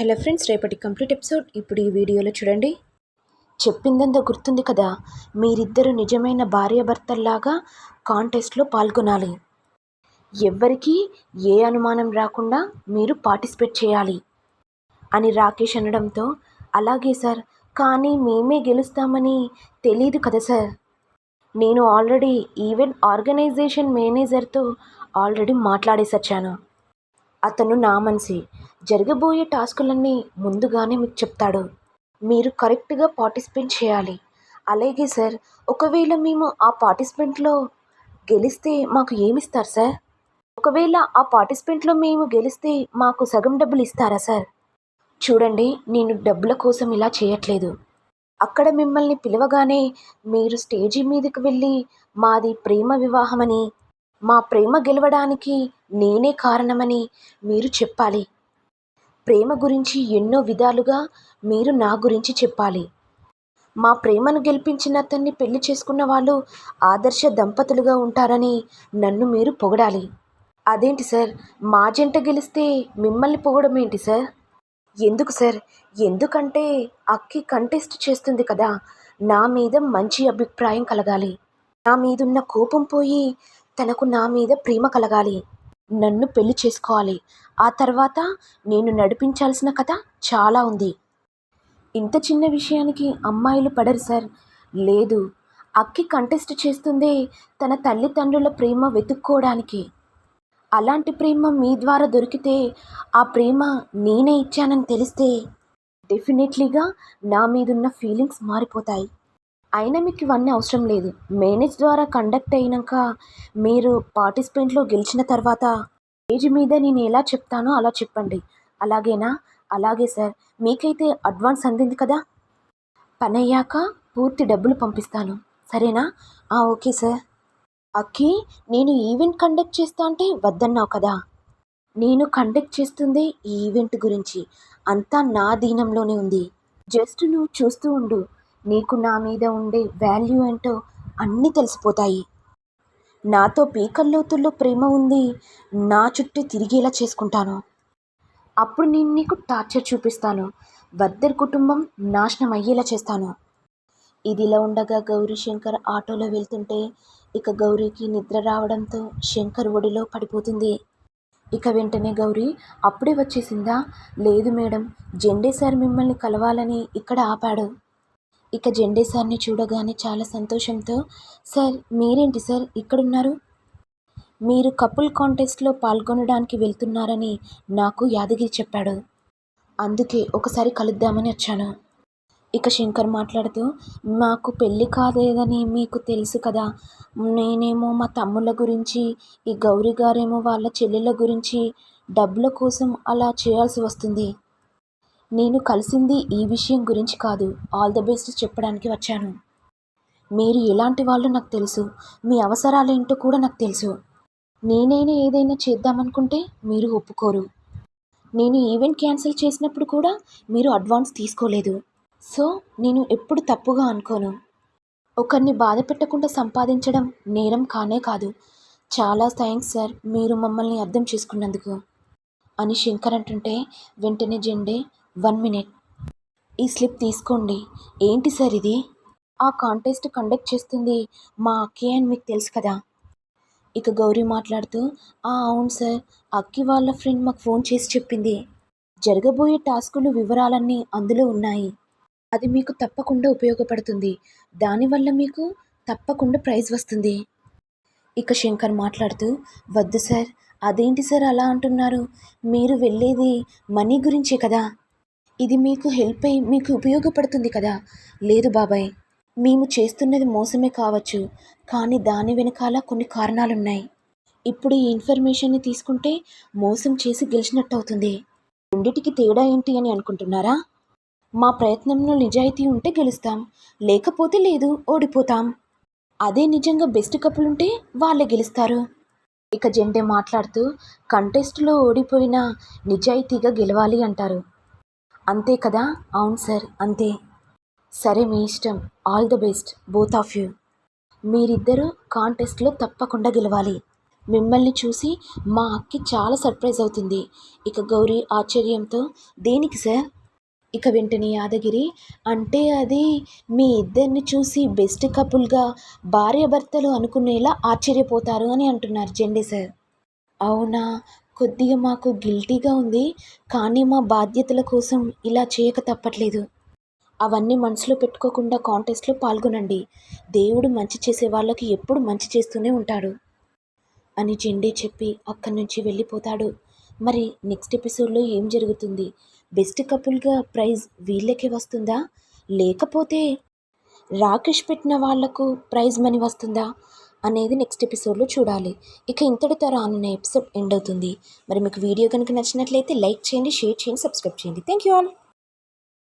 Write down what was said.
Hello friends రేపటి complete episode. ఇప్పుడు ఈ వీడియోలో చూడండి. చెప్పిందంతా గుర్తుంది కదా? మీరిద్దరు నిజమైన భార్యాభర్తల్లాగా కాంటెస్ట్లో పాల్గొనాలి. ఎవ్వరికీ ఏ అనుమానం రాకుండా మీరు పార్టిసిపేట్ చేయాలి అని రాకేష్ అనడంతో అలాగే సార్ కానీ మేమే గెలుస్తామని తెలియదు కదా సార్. నేను ఆల్రెడీ ఈవెంట్ ఆర్గనైజేషన్ మేనేజర్తో ఆల్రెడీ మాట్లాడేసొచ్చాను. అతను నా మనిషి. జరగబోయే టాస్కులన్నీ ముందుగానే మీకు చెప్తాడు. మీరు కరెక్ట్గా పార్టిసిపేట్ చేయాలి. అలాగే సార్ ఒకవేళ మేము ఆ పార్టిసిపెంట్లో గెలిస్తే మాకు ఏమిస్తారు సార్? ఒకవేళ ఆ పార్టిసిపెంట్లో మేము గెలిస్తే మాకు సగం డబ్బులు ఇస్తారా సార్? చూడండి నేను డబ్బుల కోసం ఇలా చేయట్లేదు. అక్కడ మిమ్మల్ని పిలవగానే మీరు స్టేజీ మీదకి వెళ్ళి మాది ప్రేమ వివాహమని మా ప్రేమ గెలవడానికి నేనే కారణమని మీరు చెప్పాలి. ప్రేమ గురించి ఎన్నో విధాలుగా మీరు నా గురించి చెప్పాలి. మా ప్రేమను గెలిపించిన అతన్ని పెళ్ళి చేసుకున్న వాళ్ళు ఆదర్శ దంపతులుగా ఉంటారని నన్ను మీరు పొగడాలి. అదేంటి సార్? మా జంట గెలిస్తే మిమ్మల్ని పొగడం ఏంటి సార్? ఎందుకు సార్? ఎందుకంటే అక్కి కంటెస్ట్ చేస్తుంది కదా. నా మీద మంచి అభిప్రాయం కలగాలి. నా మీదున్న కోపం పోయి తనకు నా మీద ప్రేమ కలగాలి. నన్ను పెళ్ళి చేసుకోవాలి. ఆ తర్వాత నేను నడిపించాల్సిన కథ చాలా ఉంది. ఇంత చిన్న విషయానికి అమ్మాయిలు పడరు సార్. లేదు అక్కి కంటెస్ట్ చేస్తుందే తన తల్లిదండ్రుల ప్రేమ వెతుక్కోవడానికి. అలాంటి ప్రేమ మీ ద్వారా దొరికితే ఆ ప్రేమ నేనే ఇచ్చానని తెలిస్తే డెఫినెట్లీగా నా మీదున్న ఫీలింగ్స్ మారిపోతాయి. అయినా మీకు ఇవన్నీ అవసరం లేదు. మేనేజ్ ద్వారా కండక్ట్ అయినాక మీరు పార్టిసిపెంట్లో గెలిచిన తర్వాత స్టేజ్ మీద నేను ఎలా చెప్తానో అలా చెప్పండి. అలాగేనా? అలాగే సార్. మీకైతే అడ్వాన్స్ అందింది కదా? పని అయ్యాక పూర్తి డబ్బులు పంపిస్తాను. సరేనా? ఆ, ఓకే సార్. అక్కి నేను ఈవెంట్ కండక్ట్ చేస్తా అంటే వద్దన్నావు కదా? నేను కండక్ట్ చేస్తుంది ఈ ఈవెంట్ గురించి. అంతా నా దీనంలోనే ఉంది. జస్ట్ నువ్వు చూస్తూ ఉండు. నీకు నా మీద ఉండే వాల్యూ ఏంటో అన్నీ తెలిసిపోతాయి. నాతో పీకల్లోతుల్లో ప్రేమ ఉంది. నా చుట్టూ తిరిగేలా చేసుకుంటాను. అప్పుడు నేను నీకు టార్చర్ చూపిస్తాను. వద్దరి కుటుంబం నాశనం అయ్యేలా చేస్తాను. ఇదిలా ఉండగా గౌరీ శంకర్ ఆటోలో వెళ్తుంటే ఇక గౌరీకి నిద్ర రావడంతో శంకర్ ఒడిలో పడిపోతుంది. ఇక వెంటనే గౌరీ అప్పుడే వచ్చేసిందా? లేదు మేడం జెండే సార్ మిమ్మల్ని కలవాలని ఇక్కడ ఆపాడు. ఇక జెండే సార్ని చూడగానే చాలా సంతోషంతో సార్ మీరేంటి సార్ ఇక్కడున్నారు? మీరు కపుల్ కాంటెస్ట్లో పాల్గొనడానికి వెళ్తున్నారని నాకు యాదగిరి చెప్పాడు. అందుకే ఒకసారి కలుద్దామని వచ్చాను. ఇక శంకర్ మాట్లాడుతూ మాకు పెళ్ళి కాలేదని మీకు తెలుసు కదా. నేనేమో మా తమ్ముళ్ళ గురించి ఈ గౌరీ గారేమో వాళ్ళ చెల్లెళ్ళ గురించి డబ్బుల కోసం అలా చేయాల్సి వస్తుంది. నేను కలిసింది ఈ విషయం గురించి కాదు. ఆల్ ద బెస్ట్ చెప్పడానికి వచ్చాను. మీరు ఎలాంటి వాళ్ళు నాకు తెలుసు. మీ అవసరాలేంటో కూడా నాకు తెలుసు. నేనైనా ఏదైనా చేద్దామనుకుంటే మీరు ఒప్పుకోరు. నేను ఈవెంట్ క్యాన్సిల్ చేసినప్పుడు కూడా మీరు అడ్వాన్స్ తీసుకోలేదు. సో నేను ఎప్పుడు తప్పుగా అనుకోను. ఒకరిని బాధ పెట్టకుండా సంపాదించడం నేరం కానే కాదు. చాలా థ్యాంక్స్ సార్. మీరు మమ్మల్ని అర్థం చేసుకున్నందుకు. అని శంకర్ అంటుంటే వెంటనే జెండే వన్ మినిట్. ఈ స్లిప్ తీసుకోండి. ఏంటి సార్ ఇది? ఆ కాంటెస్ట్ కండక్ట్ చేస్తుంది మా అక్కి అని మీకు తెలుసు కదా. ఇక గౌరీ మాట్లాడుతూ "ఆ, అవును సార్. అక్కి వాళ్ళ ఫ్రెండ్ మాకు ఫోన్ చేసి చెప్పింది. జరగబోయే టాస్కులు వివరాలన్నీ అందులో ఉన్నాయి. అది మీకు తప్పకుండా ఉపయోగపడుతుంది. దానివల్ల మీకు తప్పకుండా ప్రైజ్ వస్తుంది. ఇక శంకర్ మాట్లాడుతూ వద్దు సార్. అదేంటి సార్ అలా అంటున్నారు? మీరు వెళ్ళేది మనీ గురించే కదా. ఇది మీకు హెల్ప్ అయి మీకు ఉపయోగపడుతుంది కదా? లేదు బాబాయ్ మేము చేస్తున్నది మోసమే కావచ్చు కానీ దాని వెనకాల కొన్ని కారణాలున్నాయి. ఇప్పుడు ఈ ఇన్ఫర్మేషన్ని తీసుకుంటే మోసం చేసి గెలిచినట్టు అవుతుంది రెండిటికి తేడా ఏంటి అని అనుకుంటున్నారా? మా ప్రయత్నంలో నిజాయితీ ఉంటే గెలుస్తాం లేకపోతే లేదు ఓడిపోతాం. అదే నిజంగా బెస్ట్ కప్పులు ఉంటే వాళ్ళే గెలుస్తారు. ఇక జెండే మాట్లాడుతూ కంటెస్ట్లో ఓడిపోయినా నిజాయితీగా గెలవాలి అంటారు. అంతే కదా? అవును సార్ అంతే. సరే మీ ఇష్టం. All the best both of you. మీరిద్దరూ కాంటెస్ట్లో తప్పకుండా గెలవాలి. మిమ్మల్ని చూసి మా అక్కి చాలా సర్ప్రైజ్ అవుతుంది. ఇక గౌరీ ఆశ్చర్యంతో దేనికి సార్? ఇక వెంటనే యాదగిరి అంటే అది మీ ఇద్దరిని చూసి బెస్ట్ కపుల్గా భార్యాభర్తలు అనుకునేలా ఆశ్చర్యపోతారు అని అంటున్నారు జెండే సార్. అవునా? కొద్దిగా మాకు గిల్టీగా ఉంది కానీ మా బాధ్యతల కోసం ఇలా చేయక తప్పట్లేదు. అవన్నీ మనసులో పెట్టుకోకుండా కాంటెస్ట్లో పాల్గొనండి. దేవుడు మంచి చేసే వాళ్ళకి ఎప్పుడు మంచి చేస్తూనే ఉంటాడు. అని జెండే చెప్పి అక్కడి నుంచి వెళ్ళిపోతాడు. మరి నెక్స్ట్ ఎపిసోడ్లో ఏం జరుగుతుంది? బెస్ట్ కపుల్గా ప్రైజ్ వీళ్ళకే వస్తుందా? లేకపోతే రాకేష్ పెట్టిన వాళ్ళకు ప్రైజ్ మనీ వస్తుందా? అనేది నెక్స్ట్ ఎపిసోడ్లో చూడాలి. ఇక ఇంతటితో రానున్న ఎపిసోడ్ ఎండ్ అవుతుంది. మరి మీకు వీడియో కనుక నచ్చినట్లయితే లైక్ చేయండి షేర్ చేయండి సబ్స్క్రైబ్ చేయండి. Thank you all